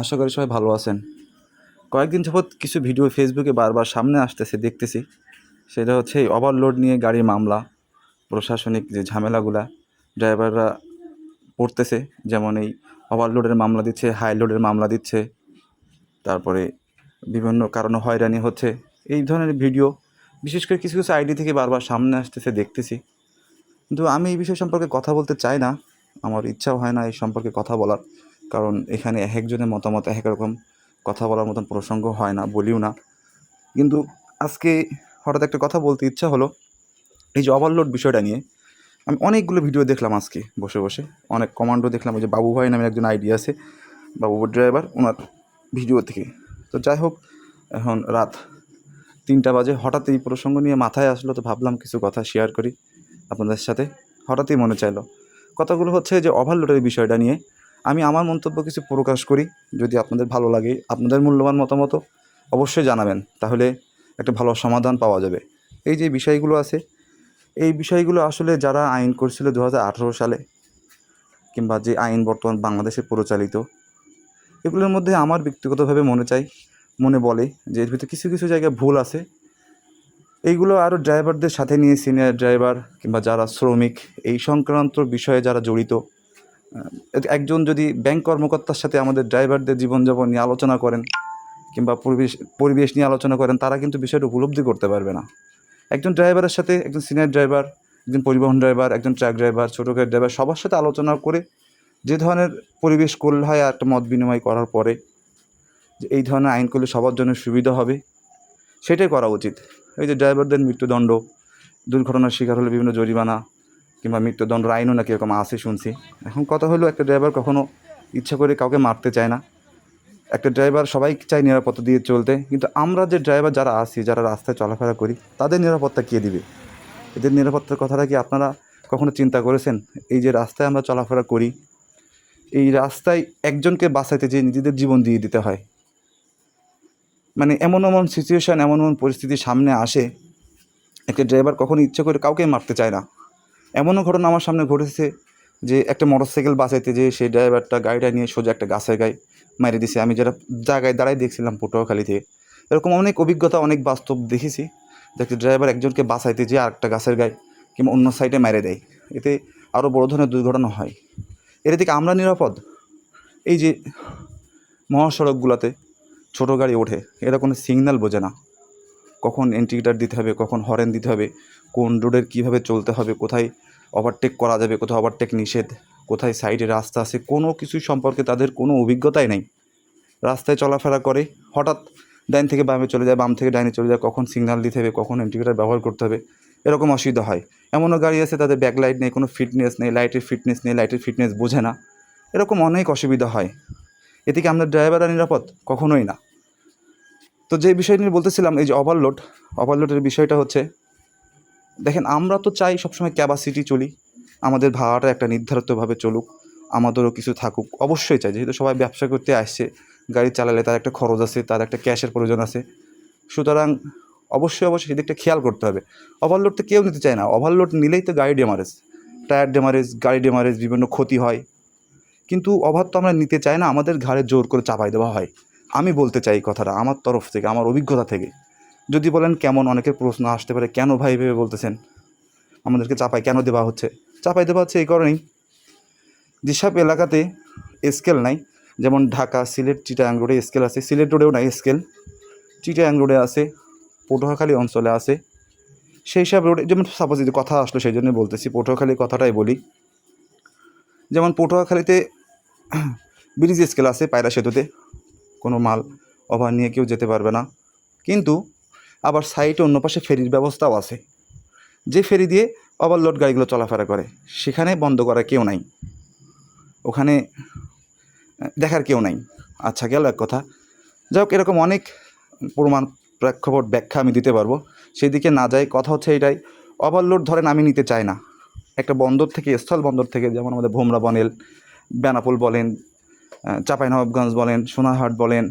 আশা করি সবাই ভালো আছেন। কয়েকদিন যাবৎ কিছু ভিডিও ফেসবুকে বারবার সামনে আসতেছে, দেখতেছি। সেটা হচ্ছে ওভারলোড নিয়ে গাড়ির মামলা, প্রশাসনিক যে ঝামেলাগুলা ড্রাইভাররা পড়তেছে, যেমন এই ওভারলোডের মামলা দিচ্ছে হাই লোডের মামলা দিচ্ছে, তারপরে বিভিন্ন কারণে হয়রানি হচ্ছে। এই ধরনের ভিডিও, বিশেষ করে কিছু কিছু আইডি থেকে বারবার সামনে আসতেছে, দেখতেছি। কিন্তু আমি এই বিষয় সম্পর্কে কথা বলতে চাই না, আমার ইচ্ছাও হয় না এই সম্পর্কে কথা বলার। কারণ এখানে এক একজনের মতামত, এক রকম কথা বলার মতন প্রসঙ্গ হয় না, বলিও না। কিন্তু আজকে হঠাৎ একটা কথা বলতে ইচ্ছা হলো, এই যে ওভারলোড বিষয়টা নিয়ে। আমি অনেকগুলো ভিডিও দেখলাম আজকে বসে বসে। অনেক কমান্ডো দেখলাম, ওই যে বাবু ভাই নামে একজন আইডিয়া আছে, বাবু ড্রাইভার ওনার ভিডিও থেকে। তো যাই হোক, এখন রাত তিনটা বাজে, হঠাৎ এই প্রসঙ্গ নিয়ে মাথায় আসলো, তো ভাবলাম কিছু কথা শেয়ার করি আপনাদের সাথে। হঠাৎই মনে চাইলো। কথাগুলো হচ্ছে যে ওভারলোডের বিষয়টা নিয়ে আমি আমার মন্তব্য কিছু প্রকাশ করি, যদি আপনাদের ভালো লাগে, আপনাদের মূল্যবান মতামত অবশ্যই জানাবেন, তাহলে একটা ভালো সমাধান পাওয়া যাবে। এই যে বিষয়গুলো আছে, এই বিষয়গুলো আসলে যারা আইন করছিল দু হাজার আঠেরো সালে, কিংবা যে আইন বর্তমান বাংলাদেশে প্রচলিত, এগুলোর মধ্যে আমার ব্যক্তিগতভাবে মনে চাই, মনে বলে যে এর ভিতরে কিছু কিছু জায়গায় ভুল আছে। এইগুলো আরও ড্রাইভারদের সাথে নিয়ে সিনিয়র ড্রাইভার কিংবা যারা শ্রমিক, এই সংক্রান্ত বিষয়ে যারা জড়িত একজন যদি ব্যাংক কর্মকর্তার সাথে আমাদের ড্রাইভারদের জীবনযাপন নিয়ে আলোচনা করেন, কিংবা পরিবেশ পরিবেশ নিয়ে আলোচনা করেন, তারা কিন্তু বিষয়টা উপলব্ধি করতে পারবে না। একজন ড্রাইভারের সাথে একজন সিনিয়র ড্রাইভার একজন পরিবহন ড্রাইভার একজন ট্রাক ড্রাইভার ছোটো গাড়ির ড্রাইভার সবার সাথে আলোচনা করে যে ধরনের পরিবেশ করলে হয় আর একটা মত বিনিময় করার পরে যে এই ধরনের আইন করলে সবার জন্য সুবিধা হবে, সেটাই করা উচিত। এই যে ড্রাইভারদের মৃত্যুদণ্ড, দুর্ঘটনার শিকার হলে বিভিন্ন জরিমানা কিংবা মৃত্যুদণ্ড, আইনও নাকি এরকম আছে শুনছি। এখন কথা হলো, একটা ড্রাইভার কখনো ইচ্ছা করে কাউকে মারতে চায় না। একটা ড্রাইভার সবাই চায় নিরাপত্তা দিয়ে চলতে, কিন্তু আমরা যে ড্রাইভার যারা আছি, যারা রাস্তায় চলাফেরা করি, তাদের নিরাপত্তা কে দিবে? এদের নিরাপত্তার কথাটা কি আপনারা কখনো চিন্তা করেছেন? এই যে রাস্তায় আমরা চলাফেরা করি, এই রাস্তায় একজনকে বাঁচাইতে যে নিজেদের জীবন দিয়ে দিতে হয়। মানে এমন এমন সিচুয়েশান এমন এমন পরিস্থিতি সামনে আসে, একটা ড্রাইভার কখনো ইচ্ছে করে কাউকে মারতে চায় না। এমনও ঘটনা আমার সামনে ঘটেছে যে একটা মোটরসাইকেল বাঁচাইতে যে সেই ড্রাইভারটা গাড়িটা নিয়ে সোজা একটা গাছের গায়ে মেরে দিছে। আমি যেটা জায়গায় দাঁড়াই দেখছিলাম পটুয়াখালী থেকে এরকম অনেক অভিজ্ঞতা, অনেক বাস্তব দেখেছি যে একটা ড্রাইভার একজনকে বাঁচাইতে যে আরেকটা গাছের গায়ে কিংবা অন্য সাইডে মেরে দেয়। এতে আরও বড় ধরনের দুর্ঘটনা হয়। এর থেকে আমরা নিরাপদ। এই যে মহাসড়কগুলোতে ছোটো গাড়ি ওঠে এরা কোনো সিগন্যাল বোঝে না। কখন ইন্ডিকেটার দিতে হবে, কখন হরেন দিতে হবে কোন রোডের কীভাবে চলতে হবে, কোথায় ওভারটেক করা যাবে, কোথায় ওভারটেক নিষেধ, কোথায় সাইডে রাস্তা আছে, কোনো কিছু সম্পর্কে তাদের কোনো অভিজ্ঞতাই নেই। রাস্তায় চলাফেরা করে, হঠাৎ ডাইন থেকে বামে চলে যায়, বাম থেকে ডাইনে চলে যায়, কখন সিগনাল দিতে হবে, কখন ইন্ডিকেটার ব্যবহার করতে হবে, এরকম অসুবিধা হয়। এমনও গাড়ি আছে, তাদের ব্যাকলাইট নেই, কোনো ফিটনেস নেই লাইটের ফিটনেস নেই লাইটের ফিটনেস বোঝে না। এরকম অনেক অসুবিধা হয়। এতে কি আমরা ড্রাইভাররা নিরাপদ? কখনোই না। তো যে বিষয় নিয়ে বলতেছিলাম, এই যে ওভারলোড ওভারলোডের বিষয়টা হচ্ছে দেখেন, আমরা তো চাই সবসময় ক্যাপাসিটি চলি। আমাদের ভাড়াটা একটা নির্ধারিতভাবে চলুক, আমাদেরও কিছু থাকুক। অবশ্যই চাই, যেহেতু সবাই ব্যবসা করতে আসছে, গাড়ি চালালে তার একটা খরচ আছে, তার একটা ক্যাশের প্রয়োজন আছে। সুতরাং অবশ্যই অবশ্যই সেদিকটা খেয়াল করতে হবে। ওভারলোড তো কেউ নিতে চায় না। ওভারলোড নিলেই তো গাড়ি ডেমারেজ টায়ার ডেমারেজ গাড়ি ডেমারেজ বিভিন্ন ক্ষতি হয়। কিন্তু অভাব তো আমরা নিতে চাই না, আমাদের ঘাড়ে জোর করে চাপাই দেওয়া হয়। আমি বলতে চাই কথাটা, আমার তরফ থেকে, আমার অভিজ্ঞতা থেকে। যদি বলেন কেমন অনেকের প্রশ্ন আসতে পারে, কেন ভাই ভেবে বলতেছেন? আমাদেরকে চাপাই কেন দেওয়া হচ্ছে? চাপাই দেওয়া হচ্ছে এই কারণেই। যেসব এলাকাতে স্কেল নাই, যেমন ঢাকা, সিলেট চিটাং রোডে স্কেল আছে। সিলেট রোডেও নাই স্কেল চিটাং রোডে আছে, পটুয়াখালী অঞ্চলে আছে। সেই সব রোডে যেমন সাপোজ যদি কথা আসলো, সেই জন্য বলতেছি, পটুয়াখালীর কথাটাই বলি। যেমন পটুয়াখালীতে ব্রিজ স্কেল আছে পায়রা সেতুতে। কোনো মাল ওভার নিয়ে কেউ যেতে পারবে না। কিন্তু আবার সাইটে অন্য পাশে ফেরির ব্যবস্থাও আছে। যে ফেরি দিয়ে ওভারলোড গাড়িগুলো চলাফেরা করে, সেখানে বন্ধ করার কেউ নাই। ওখানে, দেখার কেউ নাই। আচ্ছা গেল এক কথা। যাই হোক, এরকম অনেক প্রমাণ প্রেক্ষাপট, ব্যাখ্যা আমি দিতে পারব। সেই দিকে না যাই, কথা হচ্ছে এটাই, ওভারলোড ধরেন আমি নিতে চাই না। একটা বন্দর থেকে, স্থল বন্দর থেকে, যেমন আমাদের ভোমরা বনেল, বেনাপোল বলেন চাঁপাইনবাবগঞ্জ বলেন, সোনারহাট বলেন,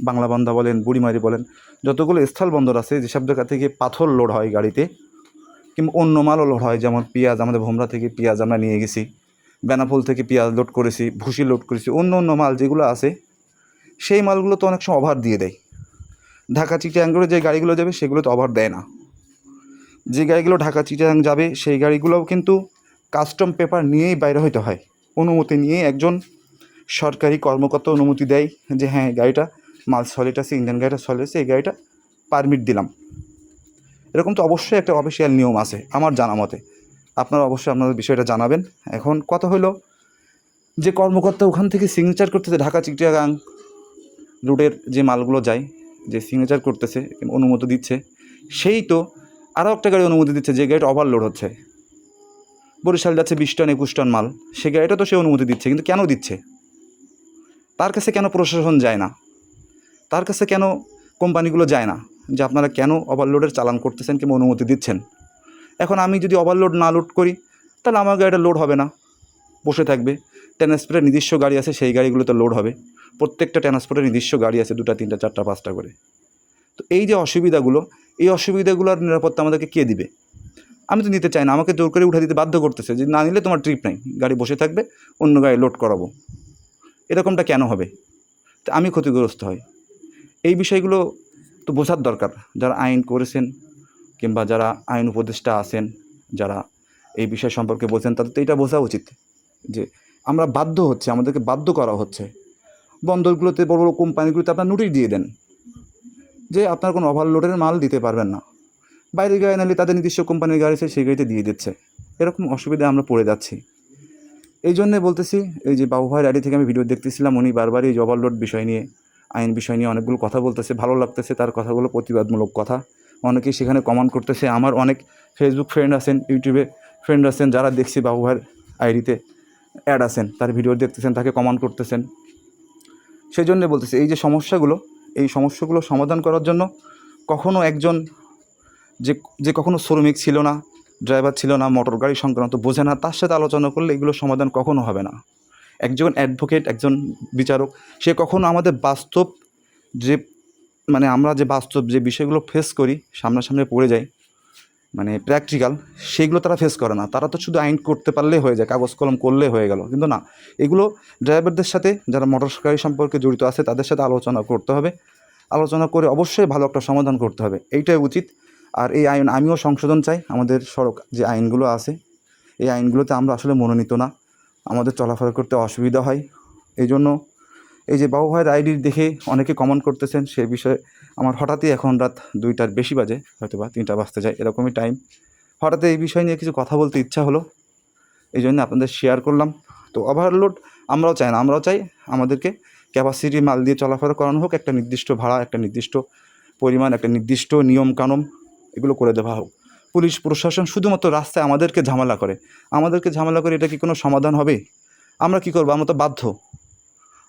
বাংলাবান্ধা বলেন, বুড়িমারি বলেন যতগুলো স্থল বন্দর আছে, যেসব জায়গা থেকে পাথর লোড হয় গাড়িতে, কিংবা অন্য মালও লোড হয়, যেমন পেঁয়াজ, আমাদের ভোমরা থেকে পেঁয়াজ আমরা নিয়ে গেছি, বেনাপোল থেকে পেঁয়াজ লোড করেছি, ভুসি লোড করেছি, অন্য অন্য মাল যেগুলো আছে, সেই মালগুলো তো অনেক সময় ওভার দিয়ে দেয়। ঢাকা চিটাং করে যে গাড়িগুলো যাবে, সেগুলো তো অভার দেয় না। যে গাড়িগুলো ঢাকা চিটাং যাবে, সেই গাড়িগুলোও কিন্তু কাস্টম পেপার নিয়েই বাইরে হইতে হয়। অনুমতি নিয়ে একজন সরকারি কর্মকর্তা অনুমতি দেয় যে হ্যাঁ গাড়িটা মাল সলিড আছে ইঞ্জিন গাড়িটা সলিড আছে, এই গাড়িটা পারমিট দিলাম। এরকম তো অবশ্যই একটা অফিসিয়াল নিয়ম আছে, আমার জানা মতে। আপনারা অবশ্যই আপনাদের বিষয়টা জানাবেন। এখন কথা হলো, যে কর্মকর্তা ওখান থেকে সিগনেচার করতেছে ঢাকা চিটিয়াগাং রুটের যে মালগুলো যায়, যে সিগনেচার করতেছে, অনুমতি দিচ্ছে, সেই তো আরও একটা গাড়ি অনুমতি দিচ্ছে, যে গাড়িটা ওভারলোড হচ্ছে। বরিশাল যাচ্ছে বিশ টন, একুশ টন মাল, সে গাড়িটা তো সে অনুমতি দিচ্ছে, কিন্তু কেন দিচ্ছে? তার কাছে কেন প্রশাসন যায় না? তার কাছে কেন কোম্পানিগুলো যায় না? যে আপনারা কেন ওভারলোডের চালান করতেছেন কিংবা অনুমতি দিচ্ছেন? এখন আমি যদি ওভারলোড না লোড করি, তাহলে আমার গাড়িটা লোড হবে না। বসে থাকবে। ট্রান্সপোর্টের নিজস্ব গাড়ি আছে, সেই গাড়িগুলোতে লোড হবে। প্রত্যেকটা ট্রান্সপোর্টের নিজস্ব গাড়ি আছে, দুটা, তিনটা, চারটা, পাঁচটা করে। তো এই যে অসুবিধাগুলো, এই অসুবিধাগুলোর নিরাপত্তা আমাদেরকে কে দিবে? আমি তো নিতে চাই না। আমাকে জোর করে উঠে দিতে বাধ্য করতেছে যে না নিলে তোমার ট্রিপ নেই। গাড়ি বসে থাকবে, অন্য গাড়ি লোড করাবো। এরকমটা কেন হবে? তো আমি ক্ষতিগ্রস্ত হই। এই বিষয়গুলো তো বোঝার দরকার। যারা আইন করেছেন কিংবা যারা আইন উপদেষ্টা আছেন, যারা এই বিষয় সম্পর্কে বলছেন, তাদের তো এটা বোঝা উচিত যে আমরা বাধ্য হচ্ছে, আমাদেরকে বাধ্য করা হচ্ছে। বন্দরগুলোতে, বড় বড় কোম্পানিগুলোতে আপনার নোটিশ দিয়ে দেন যে আপনার কোনো ওভারলোডের মাল দিতে পারবেন না। বাইরের গাড়ি নাহলে তাদের নিজস্ব কোম্পানির গাড়ি সেই গাড়িতে দিয়ে দিচ্ছে। এরকম অসুবিধায় আমরা পড়ে যাচ্ছি। এই জন্যে বলতেছি, এই যে বাবু ভাইয়ের আইডি থেকে আমি ভিডিও দেখতেছিলাম, উনি বারবারই এই ওভারলোড বিষয় নিয়ে আইন বিষয় নিয়ে অনেকগুলো কথা বলতেছে, ভালো লাগতেছে তার কথাগুলো প্রতিবাদমূলক কথা। অনেকেই সেখানে কমেন্ট করতেছে। আমার অনেক ফেসবুক ফ্রেন্ড আছেন ইউটিউবে ফ্রেন্ড আছেন, যারা দেখছি বাবু ভাইয়ের আইডিতে অ্যাড আছেন, তার ভিডিও দেখতেছেন, তাকে কমেন্ট করতেছেন। সেই জন্যে বলতেছে, এই যে সমস্যাগুলো, এই সমস্যাগুলো সমাধান করার জন্য কখনো একজন যে যে কখনো শ্রমিক ছিল না ড্রাইভার ছিল না মোটর গাড়ি সংক্রান্ত বোঝে না, তার সাথে আলোচনা করলে এগুলো সমাধান কখনো হবে না। একজন অ্যাডভোকেট একজন বিচারক, সে কখনো আমাদের বাস্তব যে মানে আমরা যে বাস্তব যে বিষয়গুলো ফেস করি, সামনাসামনি পড়ে যাই মানে প্র্যাকটিক্যাল সেগুলো তারা ফেস করে না। তারা তো শুধু আইন করতে পারলেই হয়ে যায়, কাগজ কলম করলে হয়ে গেল। কিন্তু না, এগুলো ড্রাইভারদের সাথে যারা মোটর গাড়ি সম্পর্কে জড়িত আছে, তাদের সাথে আলোচনা করতে হবে। আলোচনা করে অবশ্যই ভালো একটা সমাধান করতে হবে। এইটাই উচিত। আর এই আইন, আমিও সংশোধন চাই। আমাদের সড়ক যে আইনগুলো আছে, এই আইনগুলোতে আমরা আসলে মনোনীত না। আমাদের চলাফেরা করতে অসুবিধা হয়। এই জন্য এই যে বাবু ভাইয়ের আইডি দেখে অনেকে কমেন্ট করতেছেন, সে বিষয়ে আমার হঠাৎই এখন রাত দুইটার বেশি বাজে হয়তো বা তিনটা বাজতে যায়, এরকমই টাইম হঠাৎ এই বিষয় নিয়ে কিছু কথা বলতে ইচ্ছা হলো, এই জন্য আপনাদের শেয়ার করলাম। তো ওভারলোড আমরাও চাই না, আমরাও চাই আমাদেরকে ক্যাপাসিটি মাল দিয়ে চলাফেরা করানো হোক, একটা নির্দিষ্ট ভাড়া, একটা নির্দিষ্ট পরিমাণ, একটা নির্দিষ্ট নিয়ম কানুন এগুলো করে দেওয়া হোক। পুলিশ, প্রশাসন শুধুমাত্র রাস্তায় আমাদেরকে ঝামেলা করে। আমাদেরকে ঝামেলা করে এটা কি কোনো সমাধান হবে? আমরা কি করব? আমরা তো বাধ্য।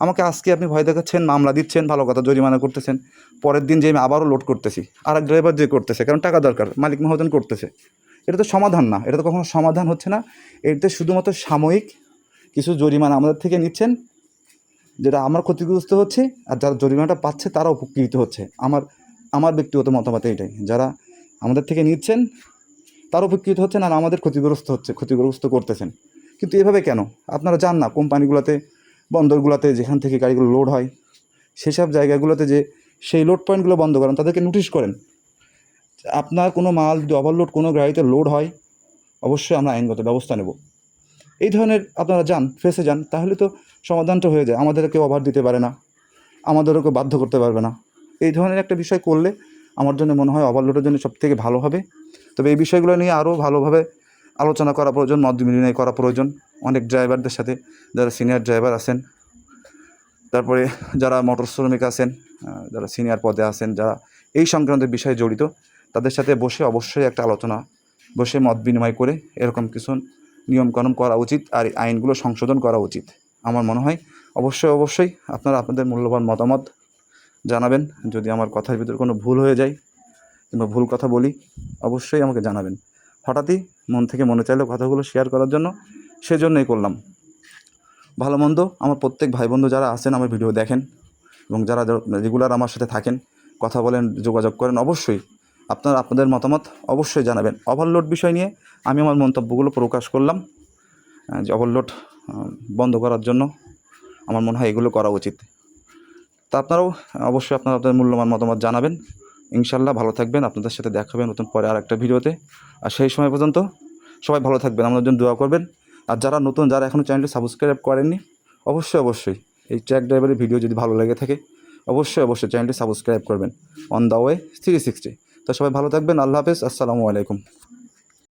আমাকে আজকে আপনি ভয় দেখাচ্ছেন, মামলা দিচ্ছেন, ভালো কথা, জরিমানা করতেছেন। পরের দিন যে আমি আবারও লোড করতেছি আর এক ড্রাইভার যে করতেছে, কারণ টাকা দরকার, মালিক মহোদন করতেছে। এটা তো সমাধান না, এটা তো কখনো সমাধান হচ্ছে না। এটাতে শুধুমাত্র সাময়িক কিছু জরিমানা আমাদের থেকে নিচ্ছেন, যেটা আমার ক্ষতিগ্রস্ত হচ্ছে, আর যারা জরিমানাটা পাচ্ছে তারা উপকৃত হচ্ছে। আমার আমার ব্যক্তিগত মতামত এটাই, যারা আমাদের থেকে নিচ্ছেন তারা উপকৃত হচ্ছেন আর আমাদের ক্ষতিগ্রস্ত হচ্ছে, ক্ষতিগ্রস্ত করতেছেন। কিন্তু এভাবে কেন? আপনারা যান না কোম্পানিগুলোতে, বন্দরগুলোতে, যেখান থেকে গাড়িগুলো লোড হয়, সেসব জায়গাগুলোতে যে সেই লোড পয়েন্টগুলো বন্ধ করেন, তাদেরকে নোটিশ করেন। আপনার কোনো মাল যদি ওভারলোড কোনো গাড়িতে লোড হয়, অবশ্যই আমরা আইনগত ব্যবস্থা নেব। এই ধরনের আপনারা যান ফেসে যান, তাহলে তো সমাধানটা হয়ে যায়। আমাদের কেউ ওভার দিতে পারে না। আমাদেরও কেউ বাধ্য করতে পারবে না। এই ধরনের একটা বিষয় করলে আমার জন্য মনে হয় ওভারলোডের জন্য সবথেকে ভালো হবে। তবে এই বিষয়গুলো নিয়ে আরও ভালোভাবে আলোচনা করা প্রয়োজন, মত বিনিময় করা প্রয়োজন অনেক ড্রাইভারদের সাথে। যারা সিনিয়র ড্রাইভার আছেন, তারপরে যারা মোটর শ্রমিক আছেন যারা সিনিয়র পদে আছেন, যারা এই সংক্রান্ত বিষয়ে জড়িত, তাদের সাথে বসে অবশ্যই একটা আলোচনা, বসে মত বিনিময় করে এরকম কিছু নিয়মকানুন করা উচিত আর আইনগুলো সংশোধন করা উচিত। আমার মনে হয় অবশ্যই অবশ্যই আপনারা আপনাদের মূল্যবান মতামত জানাবেন। যদি আমার কথার ভিতরে কোনো ভুল হয়ে যায় কিংবা ভুল কথা বলি, অবশ্যই আমাকে জানাবেন। হঠাৎই মন থেকে মনে চাইলো কথাগুলো শেয়ার করার জন্য, সেজন্যই করলাম। ভালো মন্দ, আমার প্রত্যেক ভাই বন্ধু যারা আছেন আমার ভিডিও দেখেন এবং যারা রেগুলার আমার সাথে থাকেন, কথা বলেন, যোগাযোগ করেন, অবশ্যই আপনারা, আপনাদের মতামত অবশ্যই জানাবেন। ওভারলোড বিষয় নিয়ে আমি আমার মন্তব্যগুলো প্রকাশ করলাম যে ওভারলোড বন্ধ করার জন্য আমার মনে হয় এগুলো করা উচিত। তা আপনারাও অবশ্যই আপনারা আপনাদের মূল্যবান মতামত জানাবেন। ইনশাল্লাহ ভালো থাকবেন, আপনাদের সাথে দেখা হবে নতুন পরে আর একটা ভিডিওতে। আর সেই সময় পর্যন্ত সবাই ভালো থাকবেন, আমাদের জন্য দোয়া করবেন। আর যারা নতুন, যারা এখনও চ্যানেলটি সাবস্ক্রাইব করেননি, অবশ্যই অবশ্যই এই ট্র্যাক ড্রাইভারের ভিডিও যদি ভালো লেগে থাকে, অবশ্যই অবশ্যই চ্যানেলটি সাবস্ক্রাইব করবেন। On the way three sixty তো সবাই ভালো থাকবেন, আল্লাহ হাফেজ, আসসালামু আলাইকুম।